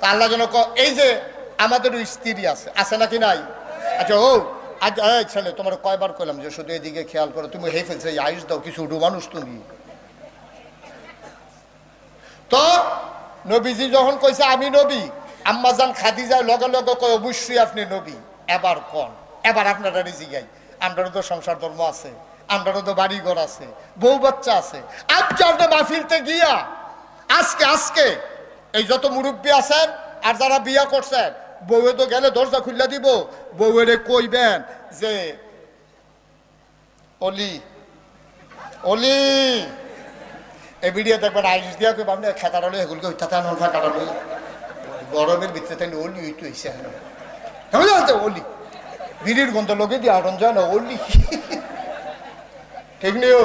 তা আল্লাহ যেন এই যে আমাদের স্ত্রী আছে আছে নাকি নাই? আচ্ছা ও এই ছেলে, তোমার কয়বার কইলাম যে শুধু এদিকে খেয়াল করো, তুমি হেই ফেলছে আয়ুষ দাও, কিছু উডু মানুষ তুমি। তো, নবীজি যখন কইছে, আমি নবী আম্মাজান খাদিজার লগে লগে কয়, অবশ্যই আপনি নবী এবার কোন? এবার আপনারা রিজিগাই। আপনারও তো সংসার ধর্ম আছে আপনারও তো বাড়ি ঘর আছে, বউ বাচ্চা আছে। আজকে আপনি মাহফিলতে গিয়া, আজকে আজকে এই যত মুরব্বী আছেন আর যারা বিয়া করছেন বউয়ে তো গেলে দরজা খুললা দিব। বউয়েরে কইবেন যে অলি অলি। এই ভিডিও দেখবেন আইস দিয়া কই আপনি খেতাড়লে এগুলোকে হইতাতে আনল ফাটাড়লে গরমের ভিতরে তাই ওলি হইতে হইছে ওলি বিড়ির গন্ধ লোকে দিয়ে আটন যায় না ওলি ঠিক নেই ও?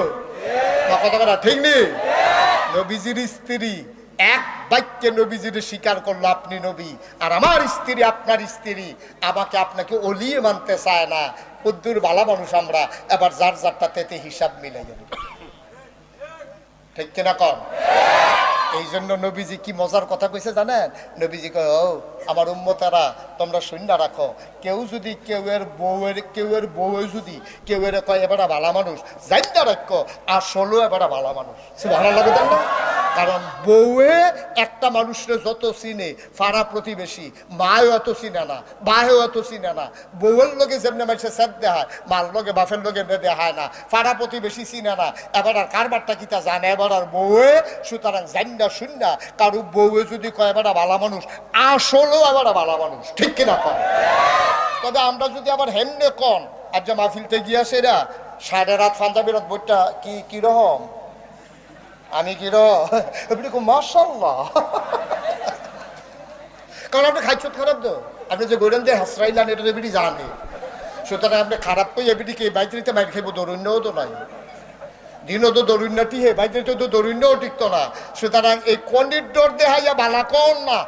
কথা কথা ঠিক নেই নবীজির স্ত্রী। এক বাক্যে নবীজির স্বীকার করল আপনি নবী। আর আমার স্ত্রী, আপনার স্ত্রী, আমাকে আপনাকে অলিয়ে মানতে চায় না। কদ্দুর বালা মানুষ আমরা, এবার যার যারটা তেতে হিসাব মিলে যাবে ঠিক কিনা কম এই জন্য নবীজি কি মজার কথা কইছে জানেন? নবীজি কয়, ও, আমার উম্মতারা, তোমরা শূন্য রাখো। কেউ যদি কেউয়ের বউয়ের এর বউয়ে যদি কেউয়ের কয় এবারে ভালা মানুষ জাইন্দা রাখো আসলেও এবারে ভালা মানুষ। সে ভালো লাগে না? কারণ বউয়ে একটা মানুষের যত চিনে, ফাড়া প্রতিবেশী, মায়ও এত চিনে না, বাহেও এত চিনে না। বউয়ের লোকে যেমনি মানুষের সেদ দেখায় মার লগে বাপের লগে দেখায় না, ফাড়া প্রতিবেশী চিনে না। এবার আর কারবারটা কিতা জানে? এবার আর বউয়ে, সুতরাং জান্ডা শুন্ডা কারু বউয়ে যদি কয়, এবার ভালা মানুষ, আসলেও এবার ভালা মানুষ, ঠিক কিনা কয়? তবে আমরা যদি আবার হেমনে কন আর যে মাহফিলতে গিয়া সেরা, সাড়ে রাত পাঞ্জাবি রাত বইটা কি কীরকম? আমি কি র? আপনি খুব মার্শাল্লাহ কারণ আপনি খাইছত খারাপ তো। আপনি যে গোলেন দিয়ে হাসরাইলান, এটা এবিটি জানে সুতরাং আপনি খারাপ কই এবিটিকে বাইতরিতে মাইর খাইব? দরুণ্যও তো নাই। দিনও তো দরুণ্যটি হে, বাইতরিতে তো দরুণ্যও টিকতো না। সুতরাং এই কন্ডির ডর দেহাইয়া বালা কন না।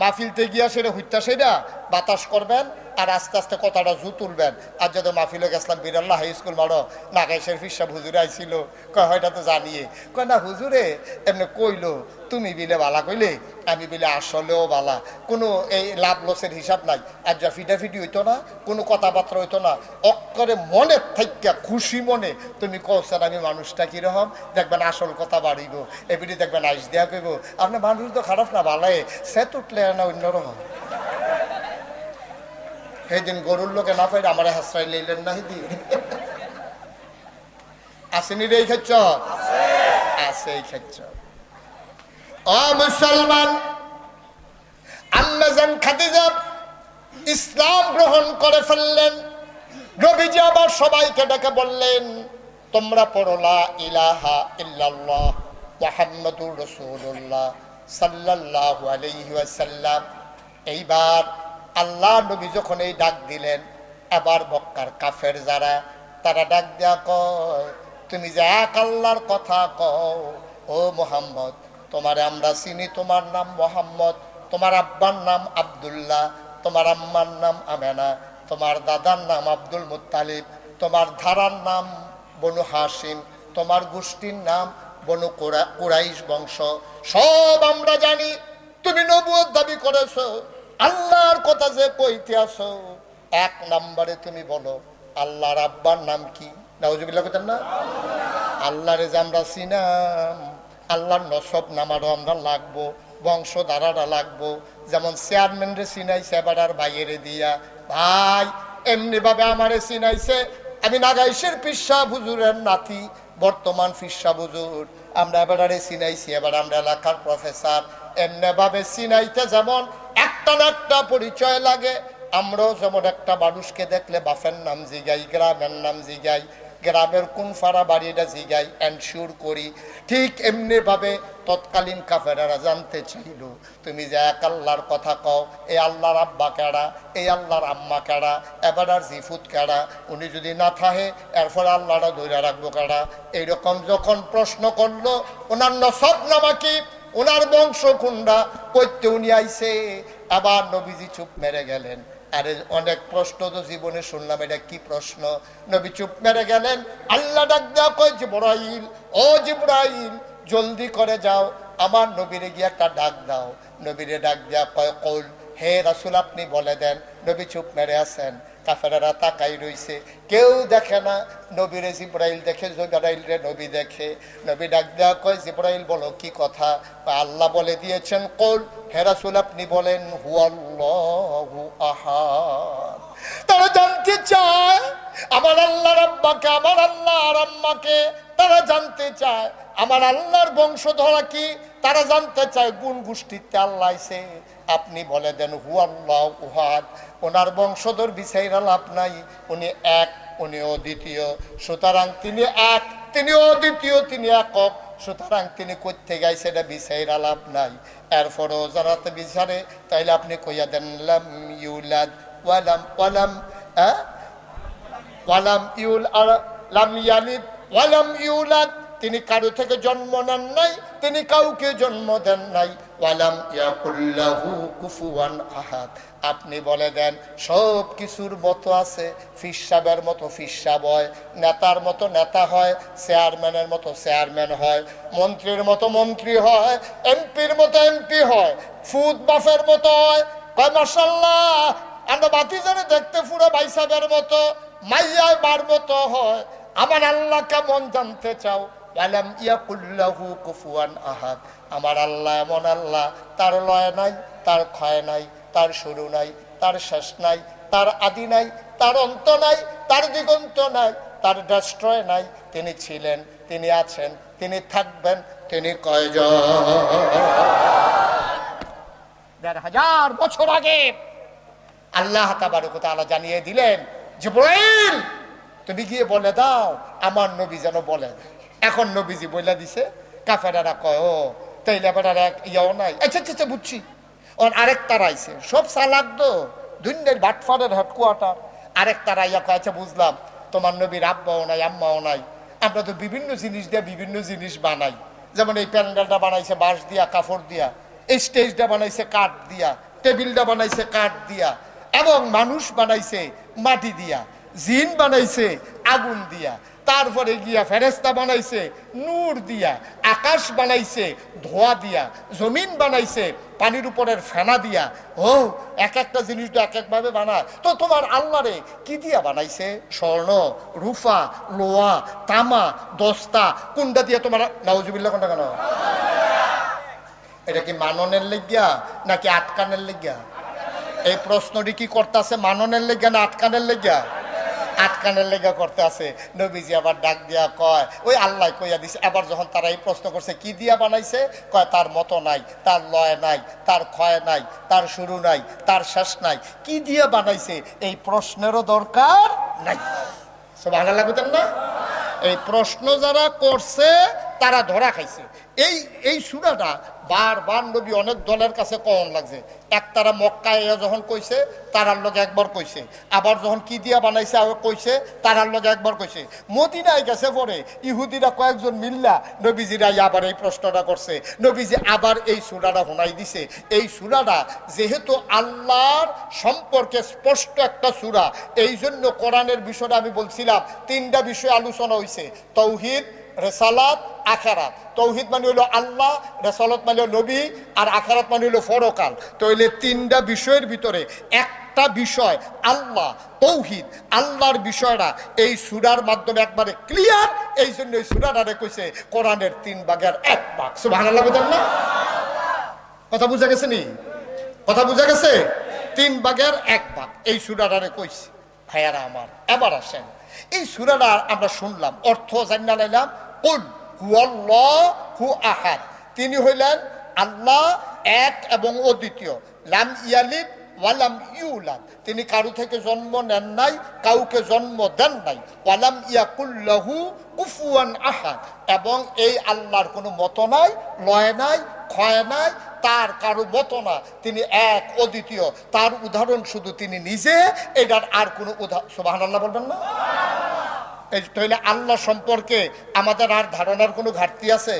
মাহফিলতে গিয়া সেটা হইতা সেটা বাতাস করবেন আর আস্তে আস্তে কথাটা জু তুলবেন। আর যদি মাহফিলে গেছিলাম, বিরাল্লাহ হাই স্কুল মারো, নাগাইশের ফিসাব হুজুরে আইছিল। কয় হয়টা তো জানিয়ে। কয়, না হুজুরে, এমনি কইলো, তুমি বিলে বালা কইলে, আমি বিলে আসলেও বালা। কোনো এই লাভ লসের হিসাব নাই। আর যা ফিটাফিটি হইতো না, কোনো কথাবার্তা হইতো না। অক্ষরে মনের থাইকা, খুশি মনে, তুমি কৌছেন আমি মানুষটা কীরকম? দেখবেন আসল কথা বাড়িব। এবিটি দেখবেন আইস দেয়া কইব, আপনি মানুষ তো খারাপ না বালাই সে তুটলে না অন্যরকম সেই দিন গরুর লোকে না পাইলে আমার হাসরাই লইলেন না হিদি। আসেনি রে এই ক্ষেত্র আছে এই ক্ষেত্র ও মুসলমান আম্মাজান খাদিজা ইসলাম গ্রহণ করে ফেললেন। নবীজি আবার সবাইকে ডেকে বললেন, তোমরা পড়লা ইলাহা ইল্লাল্লাহ মুহাম্মাদুর রাসূলুল্লাহ সাল্লাল্লাহু আলাইহি ওয়াসাল্লাম। এইবার আল্লাহ নবী যখন এই ডাক দিলেন, এবার মক্কার কাফের যারা, তারা ডাক দেয়া কয়, তুমি যে এক আল্লাহর কথা কও, ও মোহাম্মদ, তোমারে আমরা চিনি, তোমার নাম মোহাম্মদ, তোমার আব্বার নাম আব্দুল্লাহ, তোমার আম্মার নাম আমেনা, তোমার দাদার নাম আব্দুল মুত্তালিব, তোমার ধারার নাম বনু হাসিম তোমার গোষ্ঠীর নাম বনু কুরা, কুরাইশ বংশ, সব আমরা জানি, তুমি নবুয়ত দাবি করেছ। আল্লাহর কথা যে কইতে আসো, এক নাম্বারে তুমি বলো, আল্লাহর আব্বার নাম কি? নাউজুবিল্লাহ কইতেন না? আল্লাহরে যে আমরা চিনাম, আল্লাহর নসব নামারও আমরা লাগবো বংশ দ্বারাটা লাগবো। যেমন চেয়ারম্যানরে চিনাইছে, এবার আর বাইরে দিয়া। ভাই এমনি ভাবে আমারে চিনাইছে। আমি নাগাইশের পিসা হুজুরের নাতি, বর্তমান ফিসা হুজুর। আমরা এবারে চিনাইছি, এবার আমরা এলাকার প্রফেসর। এমনি ভাবে চিনাইতে যেমন একটা না একটা পরিচয় লাগে। আমরাও যেমন একটা মানুষকে দেখলে বাপের নাম জিগাই, গ্রামের নাম জিগাই, গ্রামের কোন ফাড়া বাড়িটা জিগাই এনশিওর করি। ঠিক এমনি ভাবে তৎকালীন কাফেরারা জানতে চাইল, তুমি যে এক আল্লাহর কথা কও এই আল্লাহর আব্বা কেডা এই আল্লাহর আম্মা কেডা, এবার আর জিফুত কেডা, উনি যদি না থাহে, এরপর আল্লাহরা ধরে রাখব কেডা? এইরকম যখন প্রশ্ন করল, ওনার নসব নামা কি? ওনার বংশ কুন্ডা করতে উনি আইসে আবার নবীজি চুপ মেরে গেলেন। আরে অনেক প্রশ্ন তো জীবনে শুনলাম, এটা কি প্রশ্ন? নবী চুপ মেরে গেলেন। আল্লাহ ডাক দেওয়া ও জিব্রাইল, জলদি করে যাও। আমার নবীরে গিয়ে একটা ডাক দাও। নবীরে ডাক দিয়া কয়, কৌল হে রাসুল, আপনি বলে দেন, নবী চুপ মেরে আছেন, কাফেরারা তাকাই রইছে। কেউ দেখে না, নবীরে জিব্রাইল দেখে জিব্রাইল রে নবী দেখে। নবী ডাক দেওয়া কয়, জিব্রাইল, বলো কি কথা? আল্লাহ বলে দিয়েছেন, কৌল, হে রাসুল, আপনি বলেন, হুয়াল্লাহু আহাদ। তারা জানতে চায়, আমার আল্লাহর আব্বাকে আমার আল্লাহর আম্মাকে তারা জানতে চায়, আমার আল্লাহর বংশধরা কি? তারা জানতে চায় গুণ গোষ্ঠীতে আল্লাহ আইছে? আপনি বলে দেন হু আল্লাহ উহাদ ওনার বংশধর বিচাইরা লাভ নাই, উনি এক, উনি অদ্বিতীয়। সুতরাং তিনি এক, তিনি অদ্বিতীয়, তিনি একক। সুতরাং তিনি করতে গাইছে এটা বিচাইরা লাভ নাই। এরপরেও যারাতে বিচারে, তাইলে আপনি কইয়া দেন, লাম ইউলাদ ওয়ালাম ওয়ালাম হ্যাঁ ওয়ালাম ইউল আর লাম ইয়ালিদ ওয়ালাম ইউলাদ, তিনি কারও থেকে জন্ম নেন নাই, তিনি কাউকে জন্ম দেন নাই। ওয়ালাম ইয়াকুল্লাহু কুফুয়ান আহাদ। আপনি বলে দেন, সব কিছুর মতো আছে ফিসাবের মতো ফিসাব হয় নেতার মতো নেতা হয়, চেয়ারম্যানের মতো চেয়ারম্যান হয়, মন্ত্রীর মতো মন্ত্রী হয়, এমপির মতো এমপি হয়, ফুদ বাফের মতো হয়। কয় মাসাল্লাহ আমরা বাতিজারে দেখতে পুরো বাইসাবের মতো। মাইয়ায় বার মতো হয়। আমার আল্লাহ কেমন জানতে চাও? আলাম ইয়াকুল্লাহু কুফুয়ান আহাদ। আমার আল্লাহ এমন আল্লাহ তার লয় নাই তার ক্ষয় নাই তার শুরু নাই তার শেষ নাই তার আদি নাই তার অন্ত নাই তার দিগন্ত নাই তার ডেস্ট্রয় নাই। তিনি ছিলেন তিনি আছেন তিনি থাকবেন তিনি কয়জন? দেড় হাজার বছর আগে আল্লাহ তাবারকতালা জানিয়ে দিলেন জিব্রাইল তুমি গিয়ে বলে দাও আমার নবী যেন বলে। এখন নবীজি বলে দিছে কাফেরারা কয় ও তাইলে আবার এক ইয়াও নাই। আচ্ছা আচ্ছা আচ্ছা, বুঝছি। ওর আরেকটা রাইছে সব সালাক তো দুনিয়ার বাটফারের হেডকোয়ার্টার। আরেকটা রাইয়া কয় আচ্ছা বুঝলাম তোমার নবীর আব্বাও নাই আম্মাও নাই। আমরা তো বিভিন্ন জিনিস দিয়ে বিভিন্ন জিনিস বানাই। যেমন এই প্যান্ডেলটা বানাইছে বাঁশ দিয়া কাপড় দিয়া। এই স্টেজটা বানাইছে কাঠ দিয়া। টেবিলটা বানাইছে কাঠ দিয়া। এবং মানুষ বানাইছে মাটি দিয়া, জিন বানাইছে আগুন দিয়া, তারপরে গিয়া ফেরেস্তা বানাইছে নূর দিয়া, আকাশ বানাইছে ধোয়া দিয়া, জমিন বানাইছে পানির উপরের ফেনা দিয়া। ও, এক একটা জিনিস তো এক একভাবে বানায়। তো তোমার আল্লাহরে কি দিয়া বানাইছে? স্বর্ণ রুফা লোয়া তামা, দস্তা, কোনটা দিয়া তোমার নাউজুবিল্লা কোনটা কেন? এটা কি মাননের লেগিয়া নাকি আটকানের লেগিয়া? এই প্রশ্নটি কি করতেছে? মাননের লেগিয়া না আটকানের লেগিয়া আটকানের লেগা করতে আছে। নবীজি আবার ডাক দিয়া কয়, ওই আল্লাহ কইয়া দিছে। আবার যখন তারা এই প্রশ্ন করছে, কি দিয়া বানাইছে? কয়, তার মতো নাই, তার লয় নাই, তার ক্ষয় নাই, তার শুরু নাই, তার শেষ নাই। কি দিয়া বানাইছে? এই প্রশ্নেরও দরকার নাই। সব ভালো লাগতেন না? এই প্রশ্ন যারা করছে তারা ধরা খাইছে। এই এই সুরাটা বারবার নবী অনেক দলের কাছে কম লাগছে। এক তারা মক্কায় যখন কইছে, তারার লগে একবার কইছে। আবার যখন কি দিয়া বানাইছে, আবার কইছে, তারার লগে একবার কইছে। মদিনায় গেছে পরে ইহুদিরা কয়েকজন মিল্লা নবীজিরা আবার এই প্রশ্নটা করছে। নবীজি আবার এই সুরাটা শোনাই দিছে। এই সুরাটা যেহেতু আল্লাহর সম্পর্কে স্পষ্ট একটা সুরা এই জন্য কোরআনের বিষয়টা আমি বলছিলাম, তিনটা বিষয় আলোচনা হয়েছে তৌহিদ রেসালাত, আখারাত। তৌহিদ মানে হলো আল্লাহ, রেসালত মানে নবী, আর আখারাত মানে হলো ফরকাল তাইলে তিনটা বিষয়ের ভিতরে একটা বিষয় আল্লাহ, তৌহিদ, আল্লাহর বিষয়টা এই সুরার মাধ্যমে একবারে ক্লিয়ার এই জন্য এই সুরাটারে কইছে, কোরআনের তিন ভাগের এক ভাগ। ভালো লাগবে না কথা বুঝা গেছে নি? কথা বুঝা গেছে? তিন ভাগের এক ভাগ। এই সুরাটারে কইছে। ভাইয়ারা আমার, এবার আসেন। এই সুরাটা আমরা শুনলাম, অর্থ জানা লাইলাম কুল হু আহাদ। তিনি হইলেন আল্লাহ এক এবং অদ্বিতীয়। লাম ইয়ালিদ ওয়ালাম ইউলাদ। তিনি কারু থেকে জন্ম নেন নাই, কাউকে জন্ম দেন নাই। ওয়ালাম ইয়াকুল্লাহু কুফুয়ান আহাদ। এবং এই আল্লাহর কোনো মত নাই, লয় নাই, ক্ষয় নাই তার কারও মতো না, তিনি এক অদ্বিতীয়। তার উদাহরণ শুধু তিনি নিজে, এটার আর কোনো উদাহরণ বলবেন না? এই তাহলে আল্লাহ সম্পর্কে আমাদের আর ধারণার কোনো ঘাটতি আছে?